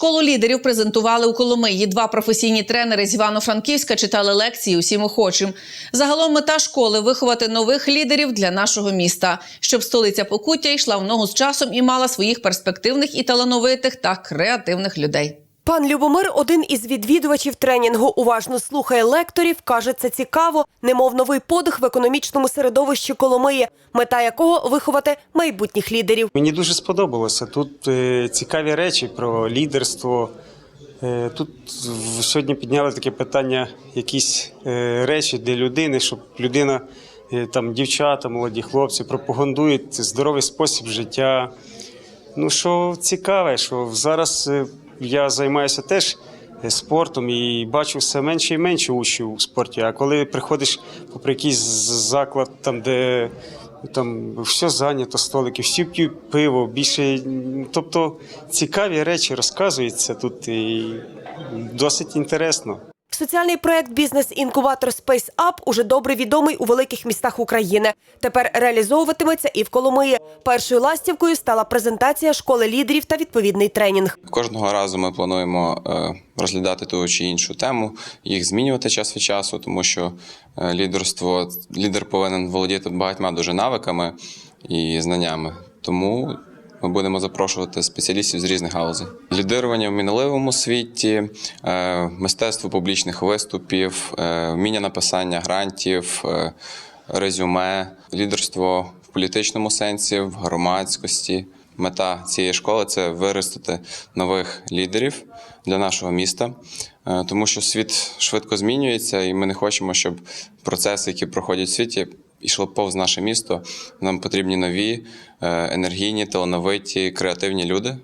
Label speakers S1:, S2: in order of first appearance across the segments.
S1: Школу лідерів презентували у Коломиї. Два професійні тренери з Івано-Франківська читали лекції усім охочим. Загалом мета школи виховати нових лідерів для нашого міста, щоб столиця Покуття йшла в ногу з часом і мала своїх перспективних і талановитих та креативних людей.
S2: Пан Любомир, один із відвідувачів тренінгу, уважно слухає лекторів, каже, це цікаво, немов новий подих в економічному середовищі Коломиї, мета якого виховати майбутніх лідерів.
S3: Мені дуже сподобалося. Тут е, цікаві речі про лідерство. Е, тут сьогодні підняли таке питання, якісь е, речі для людини, щоб людина, там дівчата, молоді хлопці пропагандують здоровий спосіб життя. Ну, що цікаве, що зараз я займаюся теж е, спортом і бачу все менше і менше учнів у спорті. А коли приходиш попри якийсь заклад, там, де там все зайнято, столики, всі п'ють пиво, більше. Тобто цікаві речі розказуються тут і досить інтересно.
S2: Соціальний проект бізнес-інкубатор Space Up уже добре відомий у великих містах України. Тепер реалізовуватиметься і в Коломиї. Першою ластівкою стала презентація школи лідерів та відповідний тренінг.
S4: Кожного разу ми плануємо е, розглядати ту чи іншу тему, їх змінювати час від часу, тому що е, лідерство лідер повинен володіти багатьма дуже навиками і знаннями. Тому ми будемо запрошувати спеціалістів з різних галузей. Лідирування в мінливому світі, е, мистецтво публічних виступів, е, вміння написання грантів, е, резюме, лідерство в політичному сенсі, в громадськості. Мета цієї школи це виростити нових лідерів для нашого міста, тому що світ швидко змінюється, і ми не хочемо, щоб процеси, які проходять в світі, йшло повз наше місто. Нам потрібні нові, е, енергійні, талановиті, креативні люди.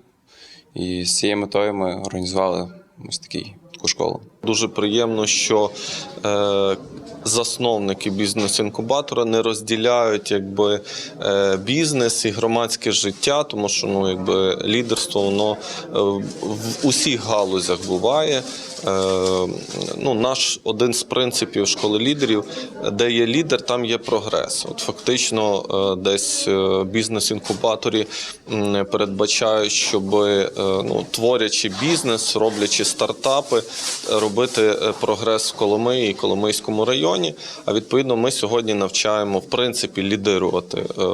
S4: І з цією метою ми організували ось таку школу.
S5: Дуже приємно, що е, засновники бізнес-інкубатора не розділяють якби, е, бізнес і громадське життя, тому що ну, якби, лідерство воно е, в усіх галузях буває. Ну, наш один з принципів школи лідерів, де є лідер, там є прогрес. От фактично, десь бізнес-інкубаторі передбачають, щоб ну, творячи бізнес, роблячи стартапи, е, робити е, прогрес в Коломиї і Коломийському районі. А відповідно, ми сьогодні навчаємо в принципі лідирувати, е,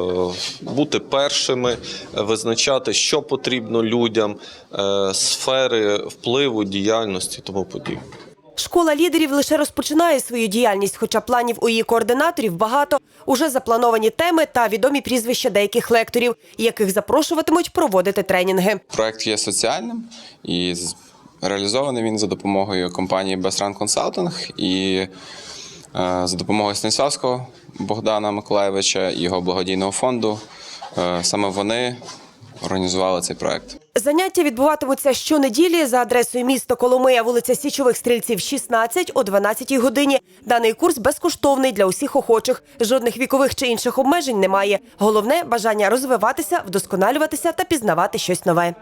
S5: бути першими, визначати, що потрібно людям, е, сфери впливу, діяльності і тому подібне.
S2: Школа лідерів лише розпочинає свою діяльність, хоча планів у її координаторів багато. Уже заплановані теми та відомі прізвища деяких лекторів, яких запрошуватимуть проводити тренінги.
S4: Проект є соціальним і реалізований він за допомогою компанії Best Run Consulting і е, за допомогою Станіславського Богдана Миколаєвича і його благодійного фонду. Е, Саме вони організували цей проект.
S2: Заняття відбуватимуться щонеділі за адресою місто Коломия, вулиця Січових Стрільців, 16 о 12 годині. Даний курс безкоштовний для усіх охочих. Жодних вікових чи інших обмежень немає. Головне бажання розвиватися, вдосконалюватися та пізнавати щось нове.